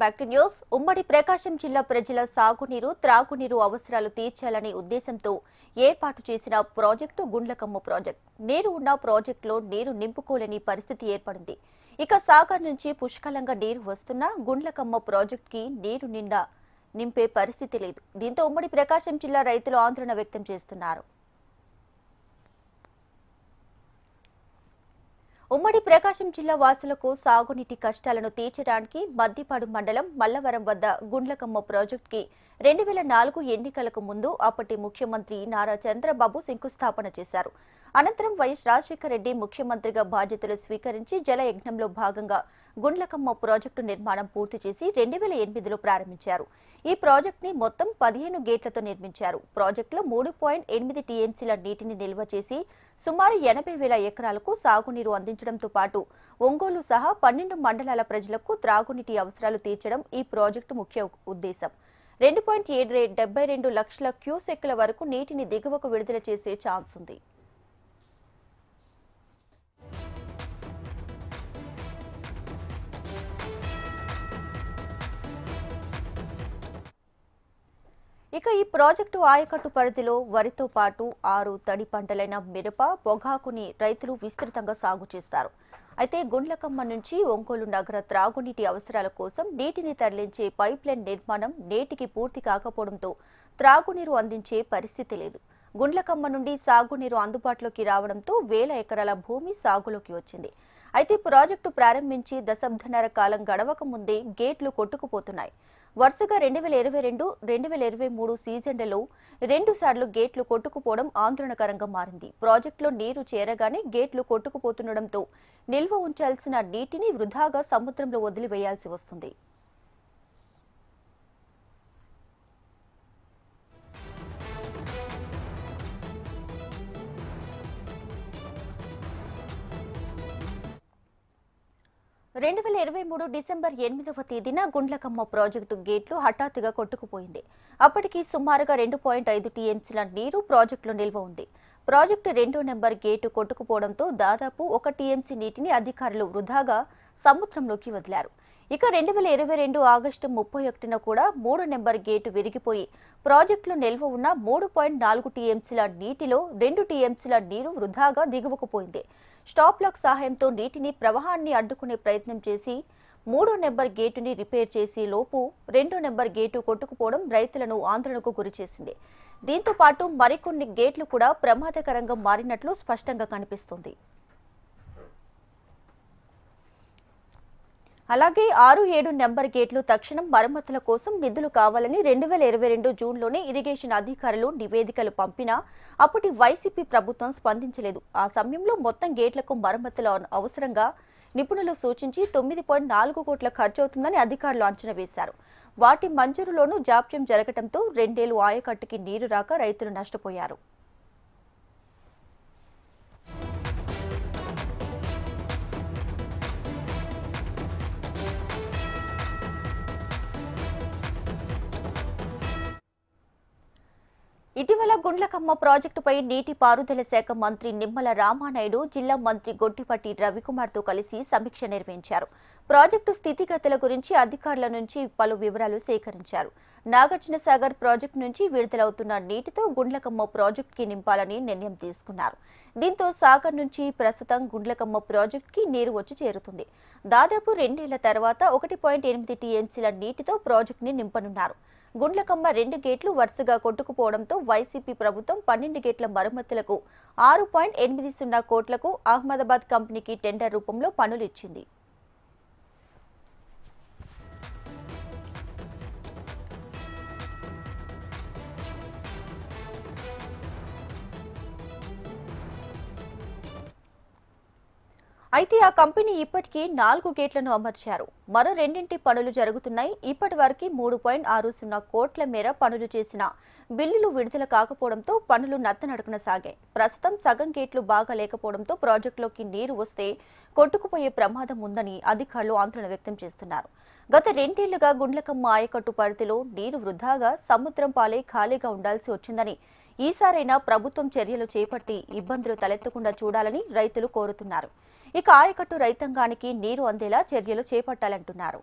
Back to news. ఉమ్మడి ప్రకాశం జిల్లా ప్రజల సాగునీరు త్రాగునీరు అవసరాలు తీర్చాలనే ఉద్దేశంతో ఏర్పాటు చేసిన ప్రాజెక్టు గుండ్లకమ్మ ప్రాజెక్ట్. నీరు ఉన్న ప్రాజెక్టులో నీరు నింపుకోలేని పరిస్థితి ఏర్పడింది. ఇక సాగర్ నుంచి పుష్కలంగా నీరు వస్తున్నా గుండ్లకమ్మ ప్రాజెక్టుకి నీరు నిండా నింపే పరిస్థితి లేదు. దీంతో ఉమ్మడి ప్రకాశం జిల్లా రైతులు ఆందోళన వ్యక్తం చేస్తున్నారు. ఉమ్మడి ప్రకాశం జిల్లా వాసులకు సాగునీటి కష్టాలను తీర్చడానికి మద్దిపాడు మండలం మల్లవరం వద్ద గుండ్లకమ్మ ప్రాజెక్టుకి రెండు వేల నాలుగు ఎన్నికలకు ముందు అప్పటి ముఖ్యమంత్రి నారా చంద్రబాబు శంకుస్థాపన చేశారు. అనంతరం వైఎస్ రాజశేఖర రెడ్డి ముఖ్యమంత్రిగా బాధ్యతలు స్వీకరించి జలయజ్ఞంలో భాగంగా గుండ్లకమ్మ ప్రాజెక్టు నిర్మాణం పూర్తి చేసి రెండు వేల ఎనిమిదిలో ప్రారంభించారు. ఈ ప్రాజెక్టుని మొత్తం పదిహేను గేట్లతో నిర్మించారు. ప్రాజెక్టులో మూడు పాయింట్ ఎనిమిది టీఎంసీల నీటిని నిల్వ చేసి సుమారు ఎనభై వేల ఎకరాలకు సాగునీరు అందించడంతో పాటు ఒంగోలు సహా పన్నెండు మండలాల ప్రజలకు త్రాగునీటి అవసరాలు తీర్చడం ఈ ప్రాజెక్టు ముఖ్య ఉద్దేశం. రెండు పాయింట్ ఏడు డెబ్బై రెండు లక్షల క్యూసెక్ల వరకు నీటిని దిగువకు విడుదల చేసే ఛాన్స్ ఉంది. ఇక ఈ ప్రాజెక్టు ఆయకట్టు పరిధిలో వరితో పాటు ఆరు తడి పంటలైన మిరప పొగాకుని రైతులు విస్తృతంగా సాగు చేస్తారు. అయితే గుండ్లకమ్మ నుంచి ఒంగోలు నగర త్రాగునీటి అవసరాల కోసం నీటిని తరలించే పైప్ లైన్ నిర్మాణం నేటికి పూర్తి కాకపోవడంతో త్రాగునీరు అందించే పరిస్థితి లేదు. గుండ్లకమ్మ నుండి సాగునీరు అందుబాటులోకి రావడంతో వేల ఎకరాల భూమి సాగులోకి వచ్చింది. అయితే ప్రాజెక్టు ప్రారంభించి దశాబ్దన్నర కాలం గడవక ముందే గేట్లు కొట్టుకుపోతున్నాయి. వరుసగా రెండు వేల ఇరవై రెండు రెండు వేల ఇరవై మూడు సీజన్లలో రెండు సార్లు గేట్లు కొట్టుకుపోవడం ఆందోళనకరంగా మారింది. ప్రాజెక్టులో నీరు చేరగానే గేట్లు కొట్టుకుపోతుండటంతో నిల్వ ఉంచాల్సిన నీటిని వృధాగా సముద్రంలో వదిలివేయాల్సి వస్తుంది. రెండు వేల ఇరవై మూడు డిసెంబర్ ఎనిమిదవ తేదీన గుండ్లకమ్మ ప్రాజెక్టు గేట్లు హఠాత్తుగా కొట్టుకుపోయింది. అప్పటికి సుమారుగా రెండు పాయింట్ ఐదు టీఎంసీల నీరు ప్రాజెక్టులో నిల్వ ఉంది. ప్రాజెక్టు రెండో నెంబర్ గేటు కొట్టుకుపోవడంతో దాదాపు ఒక టీఎంసీ నీటిని అధికారులు వృధాగా సముద్రంలోకి వదిలారు. ఇక రెండు వేల ఇరవై రెండు ఆగస్టు ముప్పై ఒకటిన కూడా మూడు నెంబర్ గేటు విరిగిపోయి ప్రాజెక్టులో నిల్వ ఉన్న మూడు పాయింట్ నాలుగు టీఎంసీల నీటిలో రెండు టీఎంసీల నీరు వృధాగా దిగువకుపోయింది స్టాప్ లాక్ సహాయంతో నీటిని ప్రవాహాన్ని అడ్డుకునే ప్రయత్నం చేసి మూడో నెంబర్ గేటుని రిపేర్ చేసి లోపు రెండో నెంబర్ గేటు కొట్టుకుపోవడం రైతులను ఆందోళనకు గురిచేసింది దీంతో పాటు మరికొన్ని గేట్లు కూడా ప్రమాదకరంగా మారినట్లు స్పష్టంగా కనిపిస్తుంది. అలాగే ఆరు ఏడు నెంబర్ గేట్లు తక్షణం మరమ్మతుల కోసం నిధులు కావాలని రెండు వేల ఇరవై రెండు జూన్లోనే ఇరిగేషన్ అధికారులు నివేదికలు పంపినా అప్పటి వైసీపీ ప్రభుత్వం స్పందించలేదు. ఆ సమయంలో మొత్తం గేట్లకు మరమ్మతుల అవసరంగా నిపుణులు సూచించి తొమ్మిది పాయింట్ నాలుగు కోట్ల ఖర్చవుతుందని అధికారులు అంచనా వేశారు. వాటి మంజూరులోనూ జాప్యం జరగడంతో రెండేళ్ళు ఆయకట్టుకి నీరు రాక రైతులు నష్టపోయారు. ఇటీవల గుండ్లకమ్మ ప్రాజెక్టుపై నీటి పారుదల శాఖ మంత్రి నిమ్మల రామానాయుడు జిల్లా మంత్రి గొట్టిపట్టి రవికుమార్తో కలిసి సమీక్ష నిర్వహించారు. ప్రాజెక్టు స్థితిగతుల గురించి అధికారుల నుంచి పలు వివరాలు సేకరించారు. నాగార్జున సాగర్ ప్రాజెక్టు నుంచి విడుదలవుతున్న నీటితో గుండ్లకమ్మ ప్రాజెక్టుకి నింపాలని నిర్ణయం తీసుకున్నారు. దీంతో సాగర్ నుంచి ప్రస్తుతం గుండ్లకమ్మ ప్రాజెక్టుకి నీరు వచ్చి చేరుతుంది. దాదాపు రెండేళ్ళ తర్వాత ఒకటి పాయింట్ ఎనిమిది టీఎంసీల నీటితో ప్రాజెక్టుని నింపనున్నారు. గుండ్లకమ్మ రెండు గేట్లు వరుసగా కొట్టుకుపోవడంతో వైసీపీ ప్రభుత్వం పన్నెండు గేట్ల మరమ్మతులకు ఆరు పాయింట్ ఎనిమిది సున్నా కోట్లకు అహ్మదాబాద్ కంపెనీకి టెండర్ రూపంలో పనులు ఇచ్చింది అయితే ఆ కంపెనీ ఇప్పటికీ నాలుగు గేట్లను అమర్చారు. మరో రెండింటి పనులు జరుగుతున్నాయి. ఇప్పటి వరకు మూడు పాయింట్ ఆరు సున్నా కోట్ల మేర పనులు చేసిన బిల్లులు విడుదల కాకపోవడంతో పనులు నత్తనడుకున సాగాయి. ప్రస్తుతం సగం గేట్లు బాగా లేకపోవడంతో ప్రాజెక్టులోకి నీరు వస్తే కొట్టుకుపోయే ప్రమాదం ఉందని అధికారులు ఆందోళన వ్యక్తం చేస్తున్నారు. గత రెండేళ్ళుగా గుండ్లకమ్మ ఆయకట్టు పరిధిలో నీరు వృధాగా సముద్రం పాలే ఖాళీగా ఉండాల్సి వచ్చిందని ఈసారైనా ప్రభుత్వం చర్యలు చేపట్టి ఇబ్బందులు తలెత్తకుండా చూడాలని రైతులు కోరుతున్నారు. ఇక ఆయకట్టు రైతాంగానికి నీరు అందేలా చర్యలు చేపట్టాలంటున్నారు.